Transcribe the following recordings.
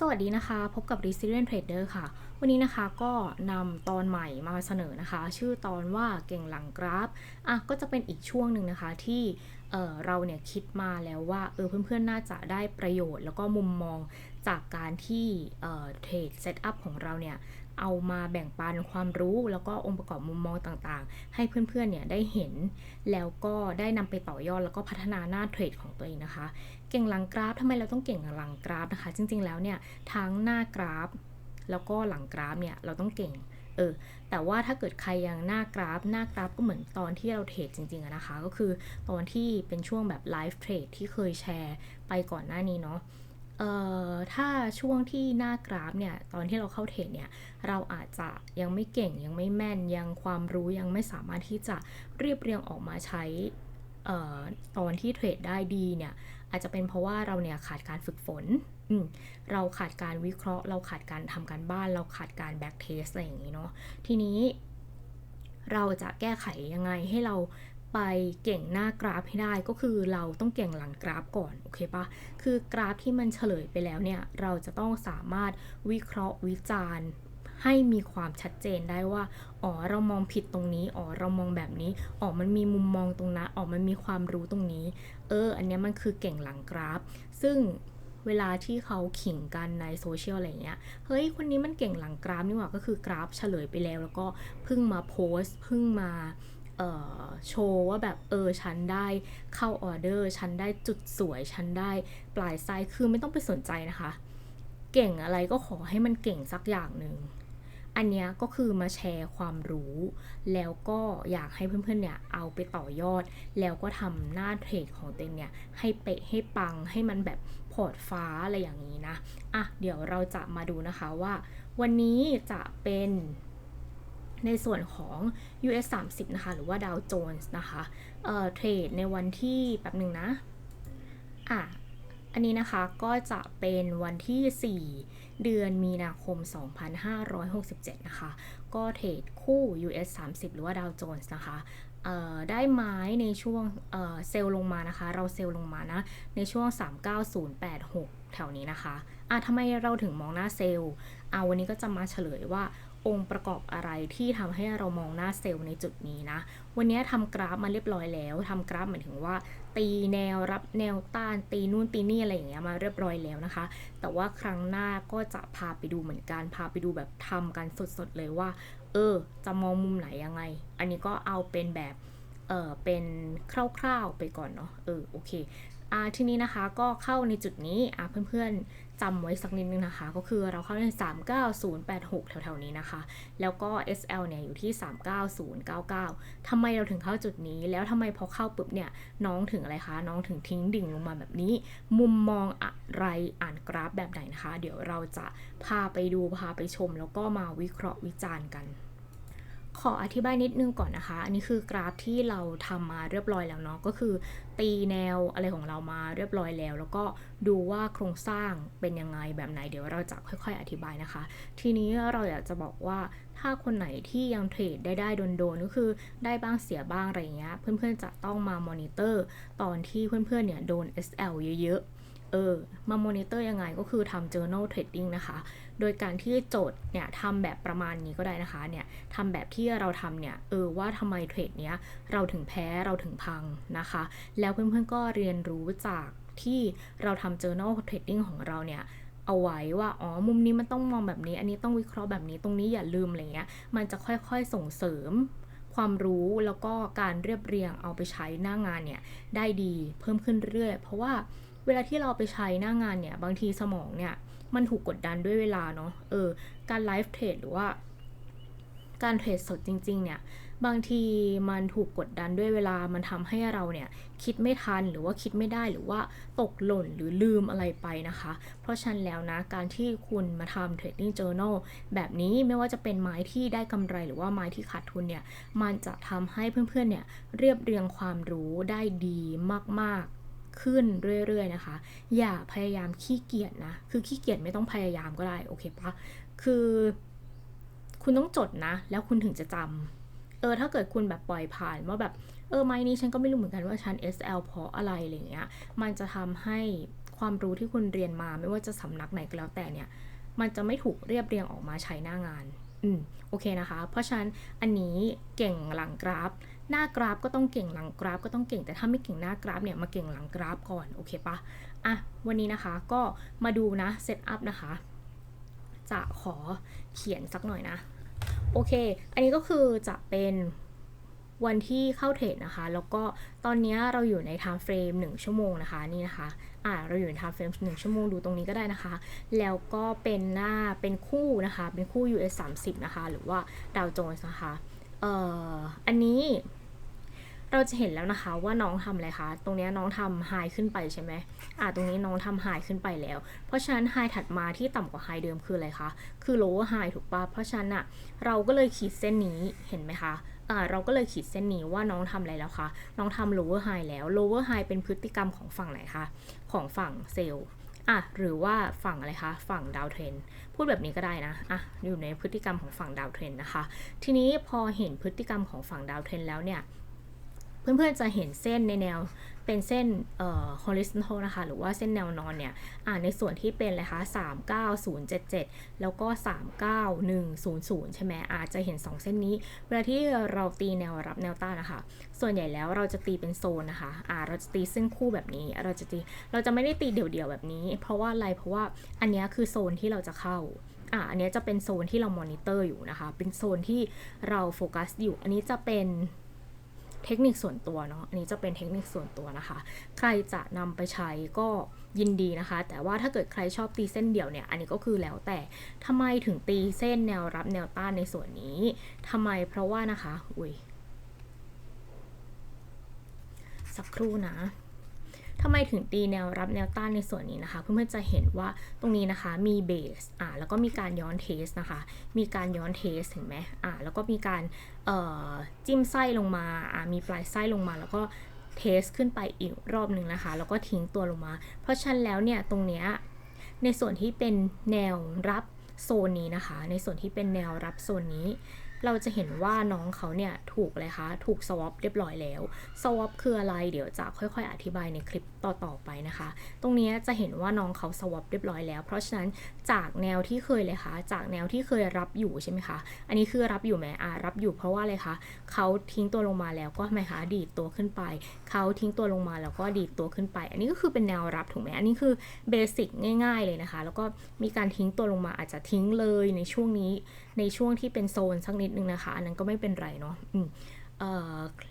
สวัสดีนะคะ พบกับ Resilient Trader ค่ะ วันนี้นะคะก็นำตอนใหม่มาเสนอนะคะ ชื่อตอนว่าเก่งหลังกราฟอะก็จะเป็นอีกช่วงหนึ่งนะคะที่เเราเนี่ยคิดมาแล้วว่าเออเพื่อนๆ น่าจะได้ประโยชน์ แล้วก็มุมมองจากการที่เทรดเซตอัพของเราเนี่ยเอามาแบ่งปันความรู้แล้วก็องค์ประกอบมุมมองต่างๆ ให้เพื่อนๆ เนี่ยได้เห็น แล้วก็ได้นำไปต่อยอดแล้วก็พัฒนาหน้าเทรดของตัวเองนะคะ เก่งหลังกราฟทำไมเราต้องเก่งหลังกราฟนะคะ จริง ๆ แล้วเนี่ยทั้งหน้ากราฟ แล้วก็หลังกราฟเนี่ยเราต้องเก่งเออแต่ว่าถ้าเกิดใครยังหน้ากราฟ หน้ากราฟก็เหมือนตอนที่เราเทรดจริงๆนะคะ ก็คือตอนที่เป็นช่วงแบบไลฟ์เทรดที่เคยแชร์ไปก่อนหน้านี้เนาะเอ่อถ้าช่วงที่หน้ากราฟเนี่ยตอนที่เราเข้าเทรดเนี่ยเราอาจจะยังไม่เก่งยังไม่แม่นยังความรู้ยังไม่สามารถที่จะเรียบเรียงออกมาใช้ตอนที่เทรดได้ดีเนี่ย อาจจะเป็นเพราะว่าเราเนี่ยขาดการฝึกฝน เราขาดการวิเคราะห์ เราขาดการทำการบ้าน เราขาดการแบ็กเทสอะไรอย่างนี้เนาะ ทีนี้ เราจะแก้ไขยังไงให้เราไปเก่งหน้ากราฟให้ได้ก็คือเราต้องเก่งหลังกราฟก่อน โอเคปะคือกราฟที่มันเฉลยไปแล้วเนี่ย เราจะต้องสามารถวิเคราะห์วิจารณ์ให้มีความชัดเจนได้ว่า อ๋อ เรามองผิดตรงนี้ อ๋อ เรามองแบบนี้ อ๋อ มันมีมุมมองตรงนั้น อ๋อ มันมีความรู้ตรงนี้ เออ อันนี้มันคือเก่งหลังกราฟ ซึ่งเวลาที่เขาขิงกันในโซเชียลอะไรเงี้ย เฮ้ย คนนี้มันเก่งหลังกราฟนี่หว่า ก็คือกราฟเฉลยไปแล้ว แล้วก็เพิ่งมาโพสต์เพิ่งมาโชว์ว่าแบบเออฉันได้เข้าออเดอร์ ฉันได้จุดสวย ฉันได้ปลายไซส์คือไม่ต้องไปสนใจนะคะ เก่งอะไรก็ขอให้มันเก่งสักอย่างหนึ่ง อันนี้ก็คือมาแชร์ความรู้ แล้วก็อยากให้เพื่อนๆเนี่ยเอาไปต่อยอด แล้วก็ทำหน้าเทรดของตัวเองเนี่ยให้เป๊ะให้ปังให้มันแบบพอร์ตฟ้าอะไรอย่างนี้นะ อะเดี๋ยวเราจะมาดูนะคะว่า วันนี้จะเป็นในส่วนของ US 30 นะคะ หรือว่าดาวโจนส์นะคะ เอ่อ เทรดในวันที่แป๊บหนึ่งนะ อะ อันนี้นะคะก็จะเป็นวันที่ 4 เดือนมีนาคม 2567 นะคะ ก็เทรดคู่ US 30 หรือว่าดาวโจนส์นะคะได้ไม้ในช่วงเซลล์ลงมานะคะ เราเซลล์ลงมานะ ในช่วง 39086 แถวนี้นะคะอะทำไมเราถึงมองหน้าเซลล์อะวันนี้ก็จะมาเฉลยว่าองค์ประกอบอะไรที่ทำให้เรามองหน้าเซลล์ในจุดนี้นะ วันนี้ทำกราฟมาเรียบร้อยแล้วทำกราฟหมายถึงว่า ตีแนวรับแนวต้านตีนู่นตีนี่อะไรอย่างเงี้ยมาเรียบร้อยแล้วนะคะ แต่ว่าครั้งหน้าก็จะพาไปดูเหมือนกันพาไปดูแบบทำกันสดๆเลยว่า เออ จะมองมุมไหนยังไง อันนี้ก็เอาเป็นแบบเออเป็นคร่าวๆไปก่อนเนาะเออโอเค ทีนี้นะคะก็เข้าในจุดนี้เพื่อนๆจำไว้สักนิดนึงนะคะ ก็คือเราเข้าใน 39086 แถวๆนี้นะคะ แล้วก็ SL เนี่ยอยู่ที่ 39099ทำไมเราถึงเข้าจุดนี้ แล้วทำไมพอเข้าปุ๊บเนี่ยน้องถึงอะไรคะน้องถึงทิ้งดิ่งลงมาแบบนี้ มุมมองอะไรอ่านกราฟแบบไหนนะคะ เดี๋ยวเราจะพาไปดูพาไปชม แล้วก็มาวิเคราะห์วิจารณ์กัน ขออธิบายนิดนึงก่อนนะคะ อันนี้คือกราฟที่เราทำมาเรียบร้อยแล้วเนาะ ก็คือตีแนวอะไรของเรามาเรียบร้อยแล้ว แล้วก็ดูว่าโครงสร้างเป็นยังไงแบบไหน เดี๋ยวเราจะค่อยๆ อธิบายนะคะ ทีนี้เราอยากจะบอกว่าถ้าคนไหนที่ยังเทรดได้ได้โดนๆก็คือได้บ้างเสียบ้างอะไรเงี้ย เพื่อนๆจะต้องมามอนิเตอร์ตอนที่เพื่อนๆเนี่ยโดน SL เยอะๆ เออ มามอนิเตอร์ยังไงก็คือทำ journal trading นะคะ โดยการที่โจทย์เนี่ยทำแบบประมาณนี้ก็ได้นะคะเนี่ยทำแบบที่เราทำเนี่ยเออว่าทำไมเทรดเนี้ยเราถึงแพ้เราถึงพังนะคะ แล้วเพื่อนๆก็เรียนรู้จากที่เราทำ journal trading ของเราเนี่ยเอาไว้ว่า อ๋อ มุมนี้มันต้องมองแบบนี้ อันนี้ต้องวิเคราะห์แบบนี้ ตรงนี้อย่าลืมอะไรเงี้ย มันจะค่อยๆส่งเสริมความรู้แล้วก็การเรียบเรียงเอาไปใช้หน้างานเนี่ยได้ดีเพิ่มขึ้นเรื่อยเพราะว่าเวลาที่เราไปใช้หน้างานเนี่ย บางทีสมองเนี่ย มันถูกกดดันด้วยเวลาเนาะเออ การไลฟ์เทรดหรือว่า การเทรดสดจริง ๆ เนี่ย บางทีมันถูกกดดันด้วยเวลามันทำให้เราเนี่ย คิดไม่ทันหรือว่าคิดไม่ได้หรือว่าตกหล่นหรือลืมอะไรไปนะคะ เพราะฉะนั้นแล้วนะการที่คุณมาทำ Trading Journal แบบนี้ไม่ว่าจะเป็นไม้ที่ได้กำไรหรือว่าไม้ที่ขาดทุนเนี่ย มันจะทำให้เพื่อนๆเนี่ยเรียบเรียงความรู้ได้ดีมากๆ ขึ้นเรื่อยๆนะคะ อย่าพยายามขี้เกียจนะ คือขี้เกียจไม่ต้องพยายามก็ได้โอเคปะคือ คุณต้องจดนะ แล้วคุณถึงจะจำเออถ้าเกิดคุณแบบปล่อยผ่านว่าแบบเออไม้นี้ฉันก็ไม่รู้เหมือนกันว่าฉัน SL เพราะอะไรอะไรเงี้ย มันจะทำให้ความรู้ที่คุณเรียนมาไม่ว่าจะสำนักไหนก็แล้วแต่เนี่ย มันจะไม่ถูกเรียบเรียงออกมาใช้หน้างาน อืมโอเคนะคะ เพราะฉะนั้นอันนี้เก่งหลังกราฟ หน้ากราฟก็ต้องเก่งหลังกราฟ ก็ต้องเก่งแต่ถ้าไม่เก่งหน้ากราฟเนี่ยมาเก่งหลังกราฟก่อนโอเคปะอะวันนี้นะคะก็มาดูนะเซตอัพนะคะ จะขอเขียนสักหน่อยนะ โอเค อันนี้ก็คือจะเป็น วันที่เข้าเทรดนะคะ แล้วก็ตอนนี้เราอยู่ใน time frame 1 ชั่วโมงนะคะนี่นะคะอ่าเราอยู่ใน time frame 1 ชั่วโมงดูตรงนี้ก็ได้นะคะ แล้วก็เป็นหน้าเป็นคู่นะคะ เป็นคู่ US 30 นะคะ หรือว่าดาวโจนส์นะคะเอ่ออันนี้เราจะเห็นแล้วนะคะว่าน้องทำอะไรคะ ตรงนี้น้องทำไฮขึ้นไปใช่ไหมอ่า ตรงนี้น้องทำไฮขึ้นไปแล้ว เพราะฉะนั้นไฮถัดมาที่ต่ำกว่าไฮเดิมคืออะไรคะ คือ lower high ถูกปะเพราะฉะนั้นอะเราก็เลยขีดเส้นนี้ เห็นไหมคะ เราก็เลยขีดเส้นนี้ว่าน้องทำอะไรแล้วคะน้องทำ lower high แล้ว lower high เป็นพฤติกรรมของฝั่งไหนคะ ของฝั่งเซลล์อะหรือว่าฝั่งอะไรคะ ฝั่งดาวเทรนพูดแบบนี้ก็ได้นะอะอยู่ในพฤติกรรมของฝั่งดาวเทรนนะคะ ทีนี้พอเห็นพฤติกรรมของฝั่งดาวเทรนแล้วเนี่ย เพื่อนๆจะเห็นเส้นในแนวเป็นเส้นเอ่อ horizontal นะคะ หรือว่าเส้นแนวนอนเนี่ย อ่าในส่วนที่เป็นอะไรคะ39077 แล้วก็ 39100 ใช่ไหมอาจจะเห็น 2 เส้นนี้ เวลาที่เราตีแนวรับแนวต้านนะคะ ส่วนใหญ่แล้วเราจะตีเป็นโซนนะคะ อ่า เราจะตีเส้นคู่แบบนี้ เราจะตี เราจะไม่ได้ตีเดี่ยวๆแบบนี้ เพราะว่าอะไร เพราะว่าอันนี้คือโซนที่เราจะเข้าอ่าอันนี้จะเป็นโซนที่เรามอนิเตอร์อยู่นะคะ เป็นโซนที่เราโฟกัสอยู่ อันนี้จะเป็น เทคนิคส่วนตัวเนาะอันนี้จะเป็นเทคนิคส่วนตัวนะคะ ใครจะนำไปใช้ก็ยินดีนะคะ แต่ว่าถ้าเกิดใครชอบตีเส้นเดี่ยวเนี่ย อันนี้ก็คือแล้วแต่ทำไมถึงตีเส้นแนวรับแนวต้านในส่วนนี้ทำไมเพราะว่านะคะ อุ้ยสักครู่นะ ทำไมถึงตีแนวรับแนวต้านในส่วนนี้นะคะ เพื่อนๆจะเห็นว่าตรงนี้นะคะมีเบสอ่าแล้วก็มีการย้อนเทสนะคะ มีการย้อนเทสเห็นไหมอ่าแล้วก็มีการเอ่อจิ้มไส้ลงมาอ่ามีปลายไส้ลงมาแล้วก็เทสขึ้นไปอีกรอบหนึ่งนะคะ แล้วก็ทิ้งตัวลงมา เพราะฉะนั้นแล้วเนี่ยตรงเนี้ยในส่วนที่เป็นแนวรับโซนนี้นะคะ ในส่วนที่เป็นแนวรับโซนนี้เราจะเห็นว่าน้องเขาเนี่ยถูกเลยคะถูกสวอปเรียบร้อยแล้วสวอปคืออะไรเดี๋ยวจะค่อยๆ อธิบายในคลิปต่อๆไปนะคะ ตรงนี้จะเห็นว่าน้องเขาสวอปเรียบร้อยแล้ว เพราะฉะนั้นจากแนวที่เคยเลยคะ จากแนวที่เคยรับอยู่ใช่ไหมคะอันนี้คือรับอยู่ไหมอ่ารับอยู่เพราะว่าอะไรคะเขาทิ้งตัวลงมาแล้วก็ทำไมคะดีดตัวขึ้นไปเขาทิ้งตัวลงมาแล้วก็ดีดตัวขึ้นไป อันนี้ก็คือเป็นแนวรับถูกไหมอันนี้คือเบสิกง่าย ๆเลยนะคะ แล้วก็มีการทิ้งตัวลงมาอาจจะทิ้งเลยในช่วงนี้ในช่วงที่เป็นโซนสักนิดนึงนะคะ อันนั้นก็ไม่เป็นไรเนาะ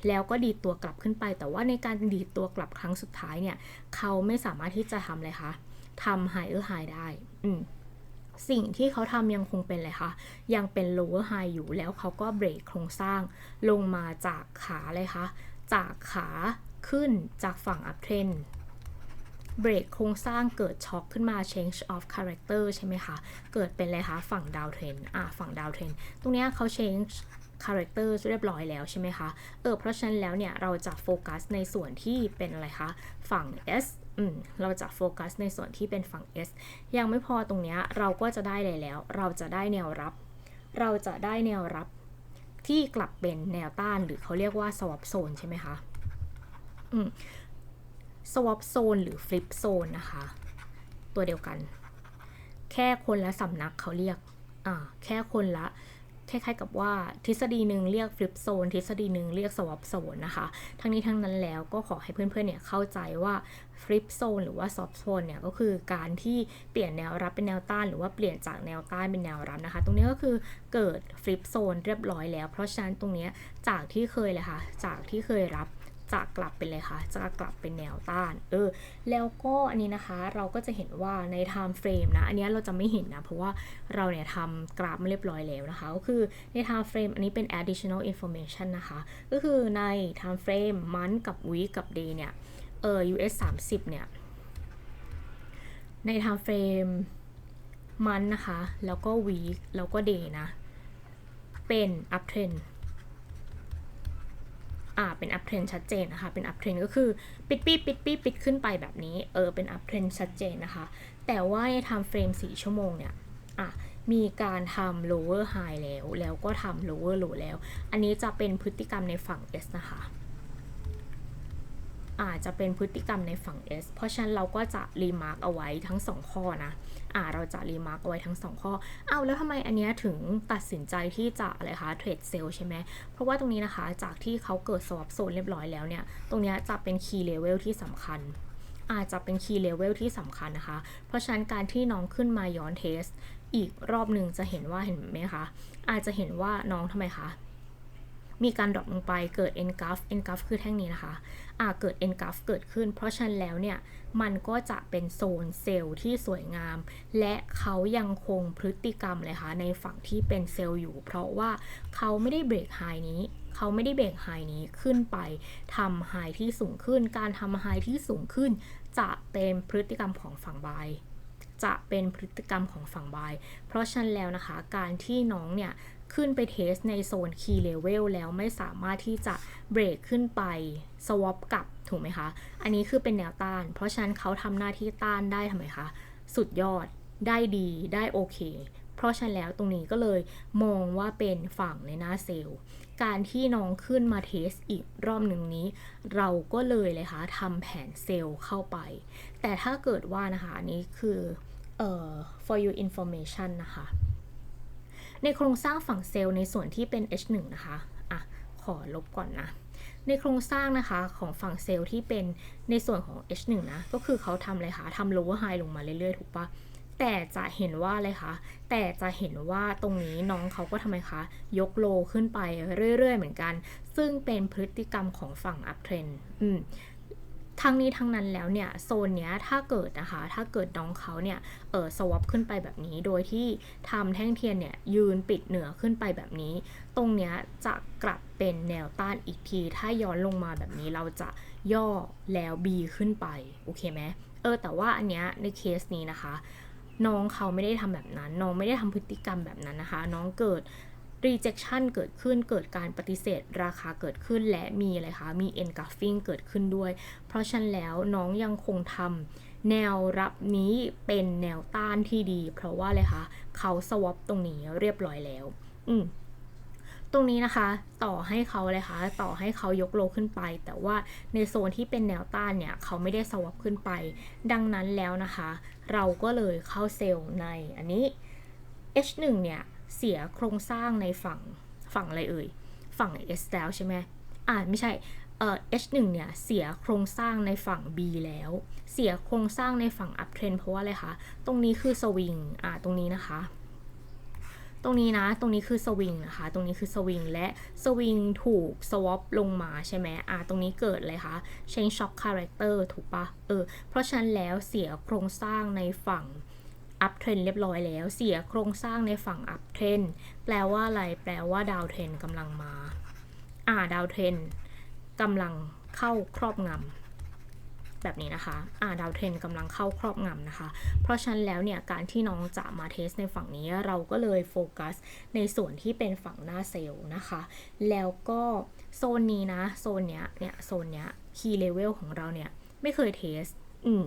แล้วก็ดีตัวกลับขึ้นไป แต่ว่าในการดีตัวกลับครั้งสุดท้ายเนี่ย เขาไม่สามารถที่จะทำอะไรคะทำ higher high ได้สิ่งที่เขาทำยังคงเป็นอะไรคะยังเป็น lower high อยู่แล้วเขาก็เบรกโครงสร้างลงมาจากขาเลยคะจากขาขึ้นจากฝั่ง up trend เบรกโครงสร้างเกิดช็อคขึ้นมา change of character ใช่ไหมคะ เกิดเป็นอะไรคะ ฝั่งดาวเทรนอะฝั่งดาวเทรนตรงนี้เขา change character เรียบร้อยแล้วใช่ไหมคะ เออ เพราะฉะนั้นแล้วเนี่ยเราจะโฟกัสในส่วนที่เป็นอะไรคะ ฝั่ง S อืม เราจะโฟกัสในส่วนที่เป็นฝั่ง S ยังไม่พอตรงนี้เราก็จะได้เลยแล้ว เราจะได้แนวรับ เราจะได้แนวรับที่กลับเป็นแนวต้านหรือเขาเรียกว่า swap zone ใช่ไหมคะ อืม swap zone หรือ flip zone นะคะ ตัวเดียวกัน แค่คนละสำนักเขาเรียกอ่าแค่คนละคล้ายๆกับว่าทฤษฎีหนึ่งเรียก flip zone ทฤษฎีหนึ่งเรียก swap zone นะคะ ทั้งนี้ทั้งนั้นแล้วก็ขอให้เพื่อนๆเนี่ยเข้าใจว่า flip zone หรือว่า swap zone เนี่ยก็คือการที่เปลี่ยนแนวรับเป็นแนวต้านหรือว่าเปลี่ยนจากแนวต้านเป็นแนวรับนะคะ ตรงนี้ก็คือเกิด flip zone เรียบร้อยแล้ว เพราะฉะนั้นตรงนี้จากที่เคยเลยค่ะจากที่เคยรับ จะกลับเป็นเลยค่ะ จะกลับเป็นแนวต้าน เออ แล้วก็อันนี้นะคะ เราก็จะเห็นว่าใน time frame นะ อันนี้เราจะไม่เห็นนะ เพราะว่าเราเนี่ยทำกราฟมาเรียบร้อยแล้วนะคะ ก็คือใน time frame อันนี้เป็น additional information นะคะ ก็คือใน time frame month กับ week กับ day เนี่ย เออ US 30 เนี่ย ใน time frame month นะคะ แล้วก็ week แล้วก็ day นะ เป็น uptrend อ่าเป็น up trend ชัดเจนนะคะ เป็น up trend ก็คือปิดปี้ปิดปี้ปิดขึ้นไปแบบนี้ เออ เป็น up trend ชัดเจนนะคะ แต่ว่าใน time frame 4ชั่วโมงเนี่ย อะ มีการทำ lower high แล้ว แล้วก็ทำ lower low แล้ว อันนี้จะเป็นพฤติกรรมในฝั่ง S นะคะ อาจจะเป็นพฤติกรรมในฝั่ง S เพราะฉะนั้นเราก็จะรีมาร์กเอาไว้ทั้ง 2 ข้อนะอ่าเราจะรีมาร์กเอาไว้ทั้ง 2 ข้อ เอ้าแล้วทำไมอันเนี้ยถึงตัดสินใจที่จะอะไรคะเทรดเซลใช่ไหม เพราะว่าตรงนี้นะคะจากที่เขาเกิด swap zone เรียบร้อยแล้วเนี่ย ตรงนี้จะเป็น key level ที่สำคัญอาจจะเป็น key level ที่สำคัญนะคะ เพราะฉะนั้นการที่น้องขึ้นมาย้อนเทส อีกรอบหนึ่งจะเห็นว่าเห็นไหมคะ อาจจะเห็นว่าน้องทำไมคะ มีการดรอปลงไปเกิด n g r a f n g r a f คือแท่งนี้นะคะอาเกิด n g r a f เกิดขึ้น เพราะฉะนั้นแล้วเนี่ย มันก็จะเป็นโซนเซลล์ที่สวยงาม และเขายังคงพฤติกรรมเลยค่ะในฝั่งที่เป็นเซลล์อยู่ เพราะว่าเขาไม่ได้เบรกไฮนี้เขาไม่ได้เบรกไฮนี้ขึ้นไปทำไฮที่สูงขึ้น การทำไฮที่สูงขึ้น จะเป็นพฤติกรรมของฝั่งบายจะเป็นพฤติกรรมของฝั่งบาย เพราะฉะนั้นแล้วนะคะ การที่น้องเนี่ย ขึ้นไปเทสในโซน Key Level แล้วไม่สามารถที่จะเบรกขึ้นไป swap กลับถูกไหมคะ อันนี้คือเป็นแนวต้าน เพราะฉะนั้นเขาทำหน้าที่ต้านได้ทำไมคะ สุดยอดได้ดีได้โอเค เพราะฉะนั้นแล้วตรงนี้ก็เลยมองว่าเป็นฝั่งในหน้าเซลล์ การที่น้องขึ้นมาเทสอีกรอบหนึ่งนี้ เราก็เลยเลยคะทำแผนเซลล์เข้าไป แต่ถ้าเกิดว่านะคะ อันนี้คือเอ่อ for your information นะคะ ในโครงสร้างฝั่งเซลล์ในส่วนที่เป็น H1 นะคะอะขอลบก่อนนะ ในโครงสร้างนะคะของฝั่งเซลล์ที่เป็นในส่วนของ H1 นะ ก็คือเขาทำอะไรคะทำ lower high ลงมาเรื่อยๆ ถูกปะแต่จะเห็นว่าอะไรคะ แต่จะเห็นว่าตรงนี้น้องเขาก็ทำไมคะ ยกโลขึ้นไปเรื่อยๆ เหมือนกัน ซึ่งเป็นพฤติกรรมของฝั่ง up trend อืม ทั้งนี้ทั้งนั้นแล้วเนี่ยโซนเนี้ยถ้าเกิดนะคะ ถ้าเกิดน้องเขาเนี่ยเออสวอปขึ้นไปแบบนี้ โดยที่ทำแท่งเทียนเนี่ยยืนปิดเหนือขึ้นไปแบบนี้ ตรงเนี้ยจะกลับเป็นแนวต้านอีกที ถ้าย้อนลงมาแบบนี้เราจะย่อแล้ว B ขึ้นไป โอเคไหมเออแต่ว่าอันเนี้ยในเคสนี้นะคะ น้องเขาไม่ได้ทำแบบนั้น น้องไม่ได้ทำพฤติกรรมแบบนั้นนะคะ น้องเกิด rejection เกิดขึ้นเกิดการปฏิเสธ ราคาเกิดขึ้นและมีอะไรคะ มี engulfing เกิดขึ้นด้วย เพราะฉะนั้นแล้วน้องยังคงทำแนวรับนี้เป็นแนวต้านที่ดี เพราะว่าอะไรคะเขา swap ตรงนี้เรียบร้อยแล้ว อืมตรงนี้นะคะต่อให้เขาเลยคะต่อให้เขายกโลขึ้นไป แต่ว่าในโซนที่เป็นแนวต้านเนี่ยเขาไม่ได้สวอปขึ้นไป ดังนั้นแล้วนะคะ เราก็เลยเข้าเซลล์ในอันนี้ H1 เนี่ย เสียโครงสร้างในฝั่งฝั่งอะไรเอ่ย ฝั่ง S แล้วใช่ไหมอ่าไม่ใช่เอ่อ H1 เนี่ยเสียโครงสร้างในฝั่ง B แล้ว เสียโครงสร้างในฝั่ง up trend เพราะว่าอะไรคะ ตรงนี้คือสวิงอ่าตรงนี้นะคะตรงนี้นะ ตรงนี้คือสวิงนะคะ ตรงนี้คือสวิงและสวิงถูกสวอปลงมาใช่ไหมอ่าตรงนี้เกิดอะไรคะ change shock character ถูกปะเออ เพราะฉะนั้นแล้วเสียโครงสร้างในฝั่ง up trend เรียบร้อยแล้ว เสียโครงสร้างในฝั่ง up trend แปลว่าอะไร แปลว่าดาวเทรนกำลังมา อ่าดาวเทรนกำลังเข้าครอบงำแบบนี้นะคะ อ่าดาวเทรนกำลังเข้าครอบงำนะคะ เพราะฉะนั้นแล้วเนี่ยการที่น้องจะมาเทสในฝั่งนี้เราก็เลยโฟกัสในส่วนที่เป็นฝั่งหน้าเซลล์นะคะ แล้วก็โซนนี้นะ โซนเนี้ยเนี่ยโซนเนี้ย key level ของเราเนี่ยไม่เคยเทส อืม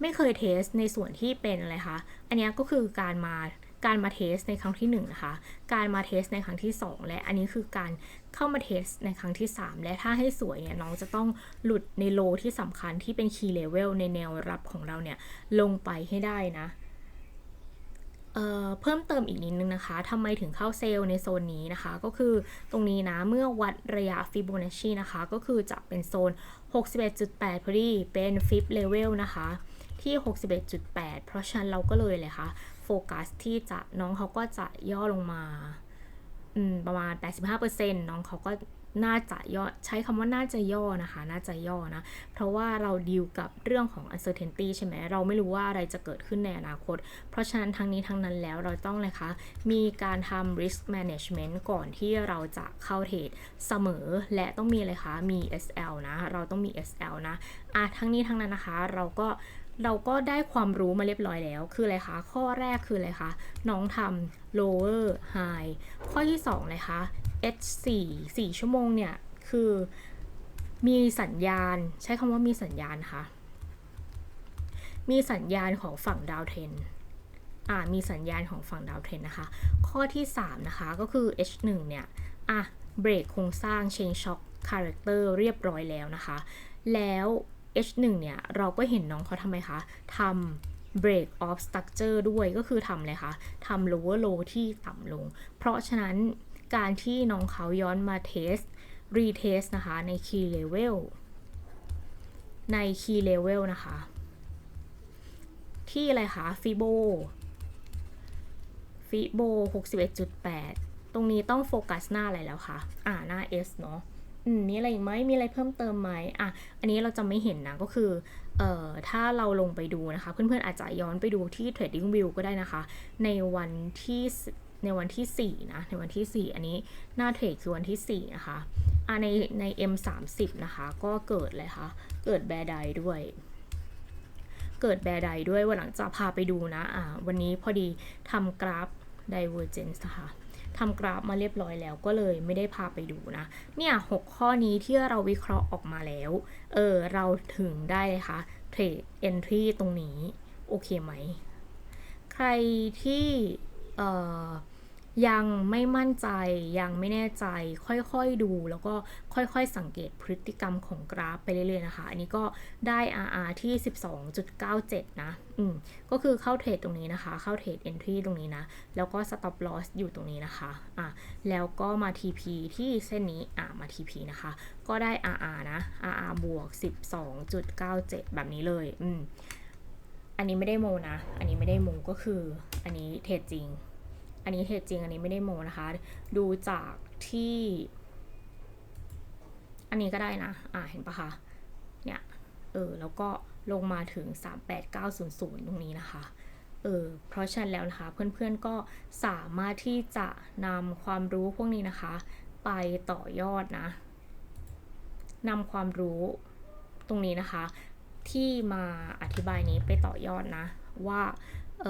ไม่เคยเทสในส่วนที่เป็นอะไรคะ อันนี้ก็คือการมาการมาเทสในครั้งที่1นงนะคะ การมาเทสในครั้งที่ 2 และอันนี้คือการเข้ามาเทสในครั้งที่ 3 และถ้าให้สวยเนี่ยน้องจะต้องหลุดในโลที่สำคัญที่เป็น key level ในแนวรับของเราเนี่ยลงไปให้ได้นะเอ่อเพิ่มเติมอีกนิดนึงนะคะทำไมถึงเข้าเซลล์ในโซนนี้นะคะ ก็คือตรงนี้นะ เมื่อวัดระยะฟิโบนัชชีนะคะ ก็คือจะเป็นโซน 61.8 พอดีเป็นฟิปเลเวลนะคะ ที่ 61.8 เพราะฉะนั้นเราก็เลยเลยค่ะโฟกัสที่จะน้องเขาก็จะย่อลงมาอืมประมาณ 85%น้องเขาก็ น่าจะย่อใช้คำว่าน่าจะย่อนะคะ น่าจะย่อนะ เพราะว่าเราดีลกับเรื่องของ uncertainty ใช่ไหมเราไม่รู้ว่าอะไรจะเกิดขึ้นในอนาคต เพราะฉะนั้นทั้งนี้ทั้งนั้นแล้วเราต้องเลยคะมีการทำ risk management ก่อนที่เราจะเข้าเทรดเสมอและต้องมีเลยคะมี SL นะ เราต้องมี SL นะอะทั้งนี้ทั้งนั้นนะคะ เราก็ เราก็ได้ความรู้มาเรียบร้อยแล้ว คืออะไรคะ ข้อแรกคืออะไรคะ น้องทำ lower high ข้อที่2เลยคะ H4 4ชั่วโมงเนี่ย คือมีสัญญาณ ใช้คำว่ามีสัญญาณค่ะ มีสัญญาณของฝั่งดาวเทนอ่ามีสัญญาณของฝั่งดาวเทนนะคะ ข้อที่ 3 นะคะ ก็คือ H1 เนี่ย อะ เบรกโครงสร้าง change shock character เรียบร้อยแล้วนะคะ แล้ว H1 เนี่ยเราก็เห็นน้องเขาทำไมคะทำ break off structure ด้วยก็คือทำเลยคะทำ lower low ที่ต่ำลง เพราะฉะนั้นการที่น้องเขาย้อนมา test retest นะคะใน key level ใน key level นะคะ ที่อะไรคะ fibo fibo 61.8 ตรงนี้ต้องโฟกัสหน้าอะไรแล้วคะ อ่าหน้า S เนาะ มมีอะไรอีกไหมมีอะไรเพิ่มเติมไหมอะอันนี้เราจะไม่เห็นนะก็คือเอ่อถ้าเราลงไปดูนะคะ เพื่อนๆอาจจะย้อนไปดูที่ Trading View ก็ได้นะคะ ในวันที่ในวันที่ 4 นะ ในวันที่ 4 อันนี้หน้าเทรดคือวันที่ 4 นะคะอะในใน M30 นะคะ ก็เกิดเลยค่ะ เกิดแบร์ไดด้วย เกิดแบร์ไดด้วยวันหลังจะพาไปดูนะอ่าวันนี้พอดีทำกราฟ Divergence นะคะ ทำกราฟมาเรียบร้อยแล้วก็เลยไม่ได้พาไปดูนะ เนี่ยหกข้อนี้ที่เราวิเคราะห์ออกมาแล้ว เออ เราถึงได้คะเทรดเอนทรีตรงนี้ โอเคไหม ใครที่ เอ่อ ยังไม่มั่นใจยังไม่แน่ใจค่อยๆดู แล้วก็ค่อยๆสังเกตพฤติกรรมของกราฟไปเรื่อยๆนะคะ อันนี้ก็ได้ RR ที่ 12.97 นะ อืม ก็คือเข้าเทรดตรงนี้นะคะ เข้าเทรด entry ตรงนี้นะ แล้วก็ stop loss อยู่ตรงนี้นะคะ อะ แล้วก็มา TP ที่เส้นนี้ อะ มา TP นะคะ ก็ได้ RR นะ RR บวก 12.97 แบบนี้เลย อืม อันนี้ไม่ได้โมนะ อันนี้ไม่ได้โมก็คือ อันนี้เทรดจริง อันนี้เทรดจริงอันนี้ไม่ได้โมนะคะ ดูจากที่ อันนี้ก็ได้นะ อ่าเห็นปะคะเนี่ยเออแล้วก็ลงมาถึง 38900 ตรงนี้นะคะเออเพราะฉะนั้นแล้วนะคะ เพื่อนๆก็สามารถที่จะนำความรู้พวกนี้นะคะ ไปต่อยอดนะนำความรู้ตรงนี้นะคะ ที่มาอธิบายนี้ไปต่อยอดนะ ว่า เ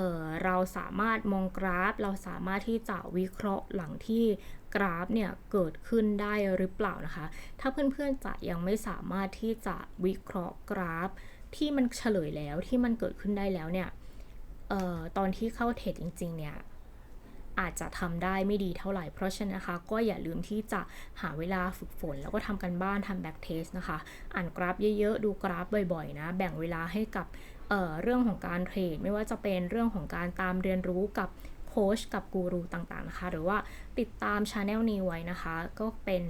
เราสามารถมองกราฟ เราสามารถที่จะวิเคราะห์หลังที่กราฟเนี่ยเกิดขึ้นได้หรือเปล่านะคะ ถ้าเพื่อนๆจะยังไม่สามารถที่จะวิเคราะห์กราฟ ที่มันเฉลยแล้วที่มันเกิดขึ้นได้แล้วเนี่ยออตอนที่เข้าเทรดจริง ๆ เนี่ยอาจจะทำได้ไม่ดีเท่าไหร่ เพราะฉะนั้นนะคะ ก็อย่าลืมที่จะหาเวลาฝึกฝน แล้วก็ทำกันบ้านทำแบ็กเทสนะคะ อ่านกราฟเยอะๆ ดูกราฟบ่อยๆ นะ แบ่งเวลาให้กับ เเรื่องของการเทรดไม่ว่าจะเป็นเรื่องของการตามเรียนรู้กับโค้ชกับกูรูต่างๆนะคะ หรือว่าติดตามช anel นี้ไว้นะคะ ก็เป็น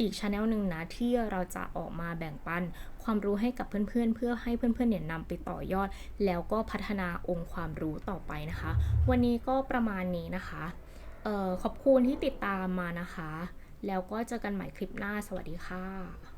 อีกช anel หนึ่งนะที่เราจะออกมาแบ่งปันความรู้ให้กับเพื่อนๆ เพื่อให้เพื่อนๆเนี่ยนำไปต่อยอด แล้วก็พัฒนาองค์ความรู้ต่อไปนะคะ วันนี้ก็ประมาณนี้นะคะออขอบคุณที่ติดตามมานะคะ แล้วก็เจอกันใหม่คลิปหน้าสวัสดีค่ะ